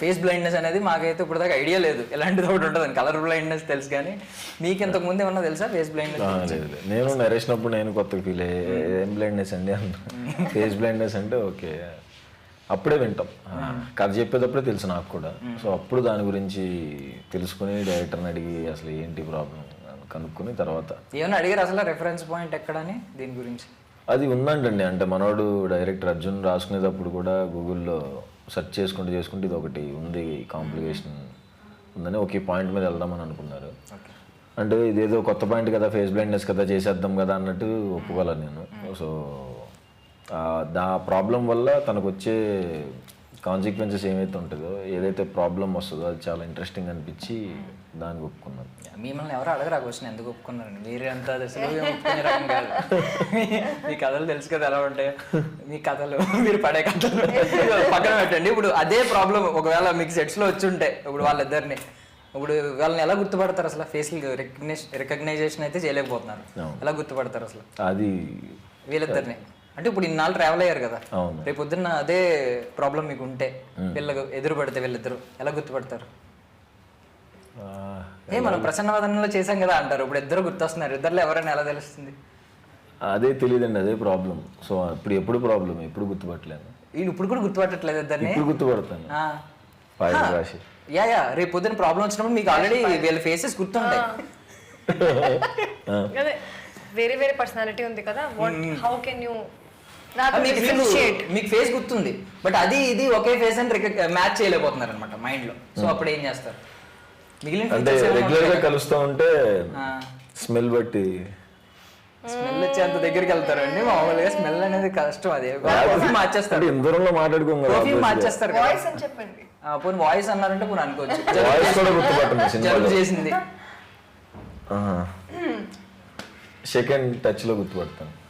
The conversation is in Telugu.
ఫేస్ బ్లైండ్నెస్ అనేది మాకైతే ఇప్పుడు దాకా ఐడియా లేదు. ఎలాంటిది ఒకటి ఉంటుంది కలర్ బ్లైండ్నెస్ తెలుసు కానీ మీకు ఇంతకు ముందు ఏమన్నా తెలుసా ఫేస్ బ్లైండ్నెస్ నేను నరేసినప్పుడు నేను కొత్తగా ఫీల్ అయ్యే ఏం బ్లైండ్నెస్ అండి ఫేస్ బ్లైండ్నెస్ అంటే ఓకే. అప్పుడే వింటాం. కథ చెప్పేటప్పుడే తెలుసు నాకు కూడా. సో అప్పుడు దాని గురించి తెలుసుకుని డైరెక్టర్ని అడిగి అసలు ఏంటి ప్రాబ్లం కనుక్కొని తర్వాత ఏమన్నా అడిగారు అసలు రెఫరెన్స్ పాయింట్ ఎక్కడని దీని గురించి? అది ఉందంటండి. అంటే మనోడు డైరెక్టర్ అర్జున్ రాసుకునేటప్పుడు కూడా గూగుల్లో సెర్చ్ చేసుకుంటూ చేసుకుంటూ ఇది ఒకటి ఉంది కాంప్లికేషన్ ఉందని ఒకే పాయింట్ మీద వెళ్దామని అనుకున్నారు. అంటే ఇదేదో కొత్త పాయింట్ కదా ఫేస్ బ్లైండ్నెస్ కదా చేసేద్దాం కదా అన్నట్టు ఒప్పుకోలేదు నేను. సో ఆ, దా ప్రాబ్లం వల్ల తనకు వచ్చే కాన్సిక్వెన్సెస్ ఏమైతే ఉంటుందో ఏదైతే ప్రాబ్లం వస్తుందో అది చాలా ఇంట్రెస్టింగ్ అనిపించి దానికి ఒప్పుకున్నాను. మిమ్మల్ని ఎవరు అడగరా క్వశ్చన్ ఎందుకు ఒప్పుకున్నారండి? మీరే అంత ఒప్పుకునే రకం కాదు. మీ- కథలు తెలుసు కదా ఎలా ఉంటాయి. మీ కథలు మీరు పడే కథలు. పక్కన పెట్టండి. ఇప్పుడు అదే ప్రాబ్లం ఒకవేళ మీకు సెట్స్లో వచ్చి ఉంటే ఇప్పుడు వాళ్ళిద్దరిని. ఇప్పుడు వాళ్ళని ఎలా గుర్తుపడతారు అసలు? ఫేస్ రికగ్నేషన్ రికగ్నైజేషన్ అయితే చేయలేకపోతున్నారు. ఎలా గుర్తుపడతారు అసలు? అది వీళ్ళిద్దరిని. అంటే ఇప్పుడు ఇన్నాళ్ళు ట్రావెల్ అయ్యారు కదా. రేపు పొద్దున్న అదే ప్రాబ్లం మీకు ఉంటే వీళ్ళకు ఎదురు పడితే వీళ్ళిద్దరు ఎలా గుర్తుపడతారు? ఏ మనం ప్రసన్నవదనంలో చేసాం కదా అంటారు. ఇప్పుడు ఇద్దరు గుర్తొస్తున్నారు. ఇద్దరులో ఎవరైనా ఎలా తెలుస్తుంది? అదే తెలియదండి అదే ప్రాబ్లం సో ఇప్పుడు ఎప్పుడు ప్రాబ్లం ఎప్పుడు గుర్తుపట్టలేను ఈయన ఇప్పుడు కూడా గుర్తుపట్టట్లేదు ఇద్దరిని? ఇప్పుడు గుర్తుపడతాను. రాశి యా యా. రేపు పొద్దున్న ప్రాబ్లం వచ్చినప్పుడు మీకు ఆల్రెడీ వీళ్ళ ఫేసెస్ గుర్తుంటాయి. వేరే వేరే పర్సనాలిటీ ఉంది కదా. వాట్ హౌ కెన్ యూ మీకు ఫేస్ గుర్తుంది. బట్ అది ఇది ఒకే ఫేస్ అని మ్యాచ్ చేయలేకపోతున్నారు అనమాట మైండ్లో. సో అప్పుడు ఏం చేస్తారు? మిగిలిన అంటే రెగ్యులర్గా కలుస్తూ ఉంటే స్మెల్ బట్టి స్మెల్ వచ్చేంత దగ్గరికి వెళ్తారండి మామూలుగా స్మెల్ అనేది కష్టం అది. మార్చేస్తారు. దూరంలో మాట్లాడుకోం కదా పర్ఫ్యూమ్ మార్చేస్తారు వాయిస్ అని చెప్పండి. ఆ, పోనీ వాయిస్ అన్నారంటే పోనీ అనుకోవచ్చు. వాయిస్ కూడా గుర్తుపట్టండి జలుబు సినిమాలో. చేసింది. సెకండ్ టచ్లో గుర్తుపడతాను.